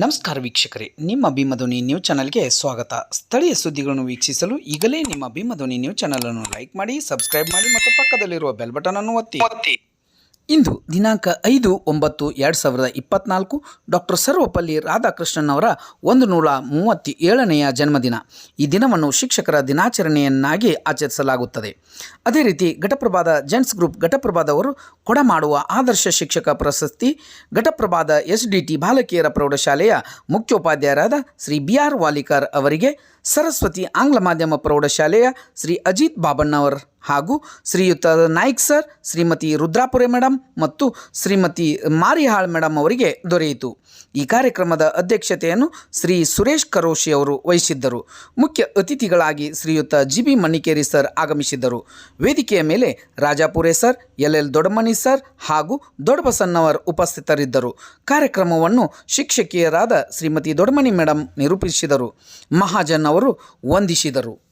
ನಮಸ್ಕಾರ ವೀಕ್ಷಕರೇ, ನಿಮ್ಮ ಭೀಮಧ್ವನಿ ನ್ಯೂಸ್ ಚಾನಲ್ಗೆ ಸ್ವಾಗತ. ಸ್ಥಳೀಯ ಸುದ್ದಿಗಳನ್ನು ವೀಕ್ಷಿಸಲು ಈಗಲೇ ನಿಮ್ಮ ಭೀಮಧ್ವನಿ ನ್ಯೂಸ್ ಚಾನಲನ್ನು ಲೈಕ್ ಮಾಡಿ, ಸಬ್ಸ್ಕ್ರೈಬ್ ಮಾಡಿ ಮತ್ತು ಪಕ್ಕದಲ್ಲಿರುವ ಬೆಲ್ ಬಟನ್ ಅನ್ನು ಒತ್ತಿ. ಇಂದು ದಿನಾಂಕ ಐದು ಒಂಬತ್ತು ಎರಡು ಸಾವಿರದ ಇಪ್ಪತ್ನಾಲ್ಕು ಡಾಕ್ಟರ್ ಸರ್ವಪಲ್ಲಿ ರಾಧಾಕೃಷ್ಣನ್ ಅವರ ಒಂದು ನೂರ ಮೂವತ್ತ ಏಳನೆಯ ಜನ್ಮದಿನ. ಈ ದಿನವನ್ನು ಶಿಕ್ಷಕರ ದಿನಾಚರಣೆಯನ್ನಾಗಿ ಆಚರಿಸಲಾಗುತ್ತದೆ. ಅದೇ ರೀತಿ ಘಟಪ್ರಭಾದ ಜೆಂಟ್ಸ್ ಗ್ರೂಪ್ ಘಟಪ್ರಭಾದವರು ಕೊಡಮಾಡುವ ಆದರ್ಶ ಶಿಕ್ಷಕ ಪ್ರಶಸ್ತಿ, ಘಟಪ್ರಭಾದ ಎಸ್ ಡಿ ಟಿ ಬಾಲಕಿಯರ ಪ್ರೌಢಶಾಲೆಯ ಮುಖ್ಯೋಪಾಧ್ಯಾಯರಾದ ಶ್ರೀ ಬಿ ಆರ್ ವಾಲಿಕರ್ ಅವರಿಗೆ ಸರಸ್ವತಿ ಆಂಗ್ಲ ಮಾಧ್ಯಮ ಪ್ರೌಢಶಾಲೆಯ ಶ್ರೀ ಅಜಿತ್ ಬಾಬಣ್ಣವರ್ ಹಾಗೂ ಶ್ರೀಯುತ ನಾಯ್ಕ್ ಸರ್, ಶ್ರೀಮತಿ ರುದ್ರಾಪುರೆ ಮೇಡಮ್ ಮತ್ತು ಶ್ರೀಮತಿ ಮಾರಿಹಾಳ್ ಮೇಡಮ್ ಅವರಿಗೆ ದೊರೆಯಿತು. ಈ ಕಾರ್ಯಕ್ರಮದ ಅಧ್ಯಕ್ಷತೆಯನ್ನು ಶ್ರೀ ಸುರೇಶ್ ಕರೋಶಿ ಅವರು ವಹಿಸಿದ್ದರು. ಮುಖ್ಯ ಅತಿಥಿಗಳಾಗಿ ಶ್ರೀಯುತ ಜಿ ಬಿ ಮಣಿಕೇರಿ ಸರ್ ಆಗಮಿಸಿದ್ದರು. ವೇದಿಕೆಯ ಮೇಲೆ Rajapure sir, L L Doddamani sir ಹಾಗೂ ದೊಡ್ಡಬಸನ್ನವರ್ ಉಪಸ್ಥಿತರಿದ್ದರು. ಕಾರ್ಯಕ್ರಮವನ್ನು ಶಿಕ್ಷಕಿಯರಾದ ಶ್ರೀಮತಿ ದೊಡ್ಡಮನಿ ಮೇಡಮ್ ನಿರೂಪಿಸಿದರು. ಮಹಾಜನ್ ಅವರು ವಂದಿಸಿದರು.